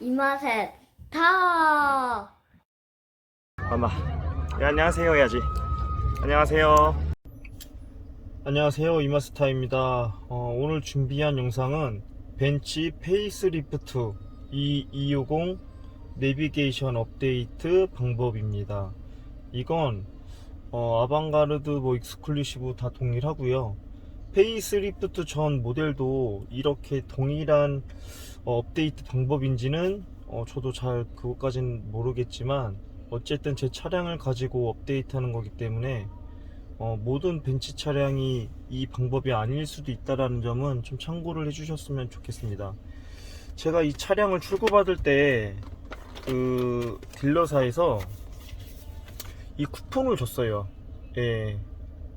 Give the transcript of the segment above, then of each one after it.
이 맛에 다. 엄마. 네, 안녕하세요 해야지. 안녕하세요. 안녕하세요 이마스타입니다. 어, 오늘 준비한 영상은 벤치 페이스리프트 2250 내비게이션 업데이트 방법입니다. 이건 어, 아방가르드 뭐 익스클루시브 다 동일하고요. 페이스리프트 전 모델도 이렇게 동일한 어, 업데이트 방법인지는 어, 저도 잘 그것까진 모르겠지만 어쨌든 제 차량을 가지고 업데이트하는 거기 때문에 어, 모든 벤치 차량이 이 방법이 아닐 수도 있다라는 점은 좀 참고를 해주셨으면 좋겠습니다. 제가 이 차량을 출고받을 때 그 딜러사에서 이 쿠폰을 줬어요. 예,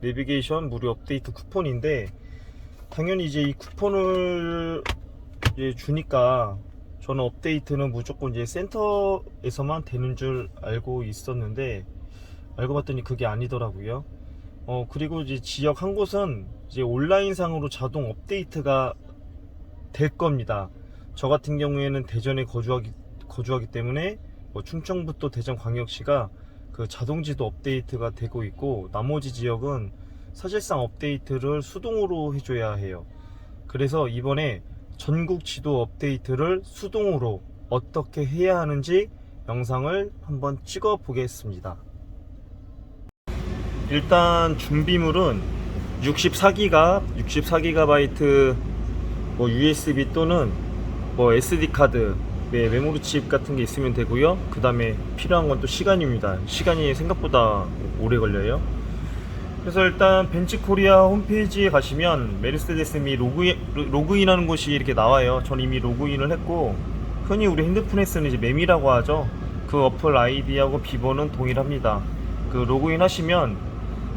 내비게이션 무료 업데이트 쿠폰인데 당연히 이제 이 쿠폰을 이제 주니까 저는 업데이트는 무조건 이제 센터에서만 되는 줄 알고 있었는데 알고 봤더니 그게 아니더라고요. 어 그리고 이제 지역 한 곳은 이제 온라인상으로 자동 업데이트가 될 겁니다. 저 같은 경우에는 대전에 거주하기 거주하기 때문에 뭐 충청부터 대전광역시가 그 자동 지도 업데이트가 되고 있고 나머지 지역은 사실상 업데이트를 수동으로 해줘야 해요. 그래서 이번에 전국 지도 업데이트를 수동으로 어떻게 해야 하는지 영상을 한번 찍어 보겠습니다. 일단 준비물은 64기가, 64GB 뭐 USB 또는 뭐 SD 카드, 네, 메모리 칩 같은 게 있으면 되고요. 그 다음에 필요한 건 또 시간입니다. 시간이 생각보다 오래 걸려요. 그래서 일단 벤치코리아 홈페이지에 가시면 메르세데스 미 로그인, 로그인하는 곳이 이렇게 나와요. 전 이미 로그인을 했고 흔히 우리 핸드폰에 쓰는 이제 맴이라고 하죠. 그 어플 아이디하고 비번은 동일합니다. 그 로그인 하시면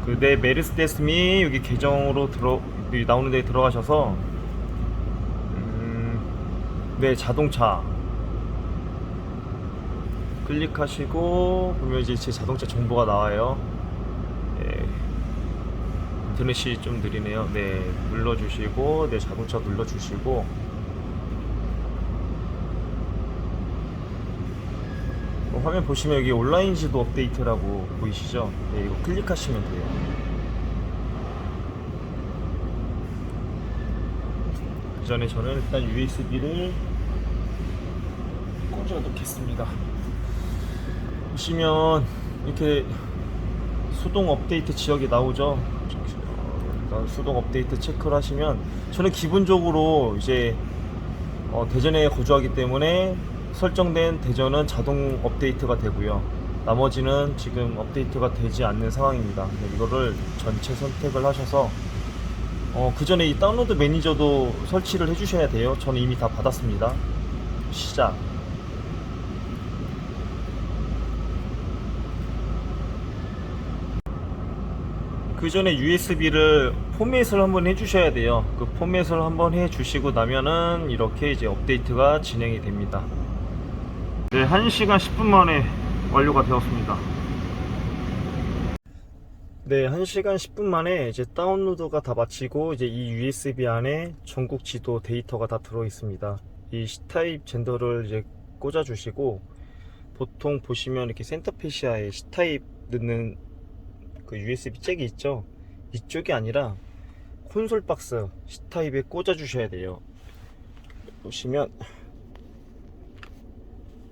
그 내 메르세데스 미 여기 계정으로 들어 나오는 데 들어가셔서 음, 내 자동차 클릭하시고 보면 이제 제 자동차 정보가 나와요. 예. 인터넷이 좀 느리네요. 네, 눌러주시고, 네, 자동차 눌러주시고, 어, 화면 보시면 여기 온라인 지도 업데이트라고 보이시죠? 네, 이거 클릭하시면 돼요. 그 전에 저는 일단 USB를 꽂아 놓겠습니다. 보시면 이렇게 수동 업데이트 지역이 나오죠. 일단 수동 업데이트 체크를 하시면 저는 기본적으로 이제 어, 대전에 거주하기 때문에 설정된 대전은 자동 업데이트가 되고요. 나머지는 지금 업데이트가 되지 않는 상황입니다. 네, 이거를 전체 선택을 하셔서 어, 그 전에 이 다운로드 매니저도 설치를 해주셔야 돼요. 저는 이미 다 받았습니다. 시작. 그 전에 USB를 포맷을 한번 해주셔야 돼요. 그 포맷을 한번 해주시고 나면은 이렇게 이제 업데이트가 진행이 됩니다. 네, 1시간 10분 만에 완료가 되었습니다. 네, 1시간 10분 만에 이제 다운로드가 다 마치고 이제 이 USB 안에 전국 지도 데이터가 다 들어 있습니다. 이 C타입 젠더를 이제 꽂아 주시고 보통 보시면 이렇게 센터페시아에 C타입 넣는 그 USB 잭이 있죠. 이쪽이 아니라 콘솔 박스 C타입에 꽂아 주셔야 돼요. 보시면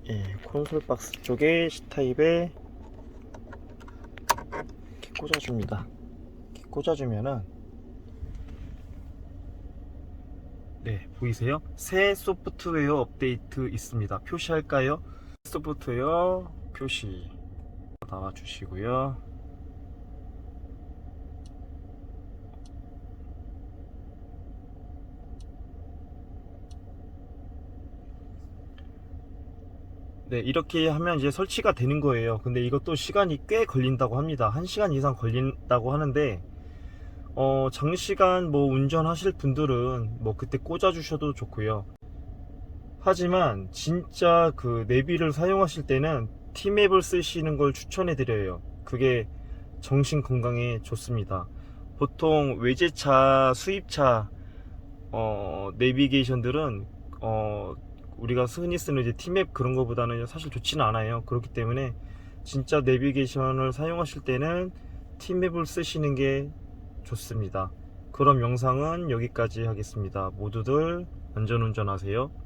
예, 콘솔 박스 쪽에 C타입에 이렇게 꽂아 줍니다. 이렇게 꽂아 주면은 네, 보이세요? 새 소프트웨어 업데이트 있습니다. 표시할까요? 소프트웨어 표시 나와 주시고요. 네, 이렇게 하면 이제 설치가 되는 거예요. 근데 이것도 시간이 꽤 걸린다고 합니다. 1시간 이상 걸린다고 하는데, 어, 장시간 뭐 운전하실 분들은 뭐 그때 꽂아 주셔도 좋고요. 하지만 진짜 그 내비를 사용하실 때는 T맵을 쓰시는 걸 추천해 드려요. 그게 정신 건강에 좋습니다. 보통 외제차, 수입차, 어, 내비게이션들은 어, 우리가 흔히 쓰는 이제 티맵 그런 거보다는 사실 좋지는 않아요. 그렇기 때문에 진짜 내비게이션을 사용하실 때는 티맵을 쓰시는 게 좋습니다. 그럼 영상은 여기까지 하겠습니다. 모두들 안전운전하세요.